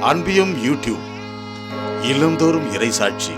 அன்பியும் YouTube இல்லந்தோறும் இறைசாட்சி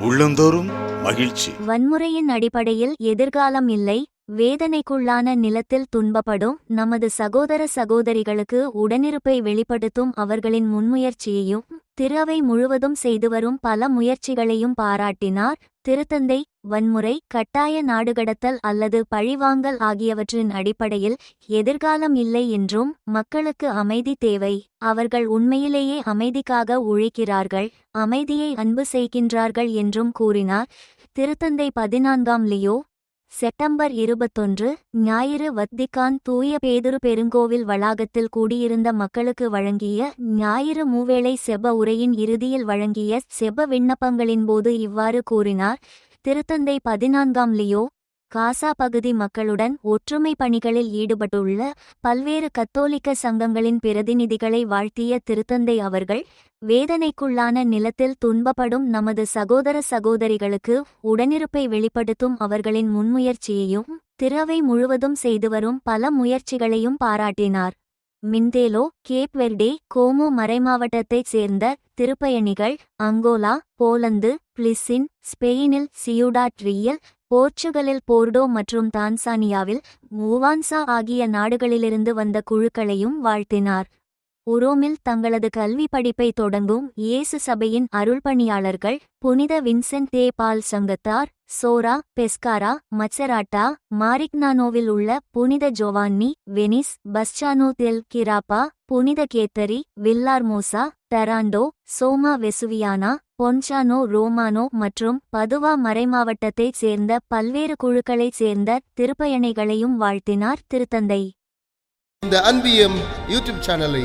உள்ளந்தோறும் மகிழ்ச்சி. வன்முறையின் அடிப்படையில் எதிர்காலம் இல்லை வேதனைக்குள்ளான நிலத்தில் துன்பப்படும் நமது சகோதர சகோதரிகளுக்கு உடனிருப்பை வெளிப்படுத்தும் அவர்களின் முன்முயற்சியையும் திருவை முழுவதும் செய்து வரும் பல முயற்சிகளையும் பாராட்டினார் திருத்தந்தை வன்முறை கட்டாய நாடுகடத்தல் அல்லது பழிவாங்கல் ஆகியவற்றின் அடிப்படையில் எதிர்காலம் இல்லை என்றும் மக்களுக்கு அமைதி தேவை. அவர்கள் உண்மையிலேயே அமைதிக்காக உழைக்கிறார்கள் அமைதியை அன்பு செய்கின்றார்கள் என்றும் கூறினார். திருத்தந்தை பதினான்காம் லியோ செப்டம்பர் இருபத்தொன்று ஞாயிறு வத்திகான் தூய பேதுரு பெருங்கோவில் வளாகத்தில் கூடியிருந்த மக்களுக்கு வழங்கிய ஞாயிறு மூவேளை செப உரையின் இறுதியில் வழங்கிய செப விண்ணப்பங்களின்போது இவ்வாறு கூறினார். திருத்தந்தை பதினான்காம் லியோ காசா பகுதி மக்களுடன் ஒற்றுமை பணிகளில் ஈடுபட்டுள்ள பல்வேறு கத்தோலிக்க சங்கங்களின் பிரதிநிதிகளை வாழ்த்திய திருத்தந்தை அவர்கள் வேதனைக்குள்ளான நிலத்தில் துன்பப்படும் நமது சகோதர சகோதரிகளுக்கு உடனிருப்பை வெளிப்படுத்தும் அவர்களின் முன்முயற்சியையும் திறவை முழுவதும் செய்து வரும் பல முயற்சிகளையும் பாராட்டினார். மிந்தேலோ கேப் வெர்டே கோமோ மறைமாவட்டத்தைச் சேர்ந்த திருப்பயணிகள் அங்கோலா போலந்து பிளிசின் ஸ்பெயினில் சியூடாட் ரியல் போர்ச்சுகலில் போர்டோ மற்றும் தான்சானியாவில் மூவான்சா ஆகிய நாடுகளிலிருந்து வந்த குழுக்களையும் வாழ்த்தினார். உரோமில் தங்களது கல்வி படிப்பை தொடங்கும் இயேசு சபையின் அருள்பணியாளர்கள் புனித வின்சென்ட் தே பால் சங்கத்தார் சோரா பெஸ்காரா மச்சராட்டா மாரிக்னானோவில் உள்ள புனித ஜோவான்னி வெனிஸ் பஸ்சானோ தெல் கிராப்பா புனித கேத்தரி வில்லார்மோசா டெராண்டோ சோமா வெசுவியானா பொன்சானோ ரோமானோ மற்றும் பதுவா மறைமாவட்டத்தைச் சேர்ந்த பல்வேறு குழுக்களைச் சேர்ந்த திருப்பயணிகளையும் வாழ்த்தினார் திருத்தந்தை. இந்த அன்பியம் யூடியூப் சேனலை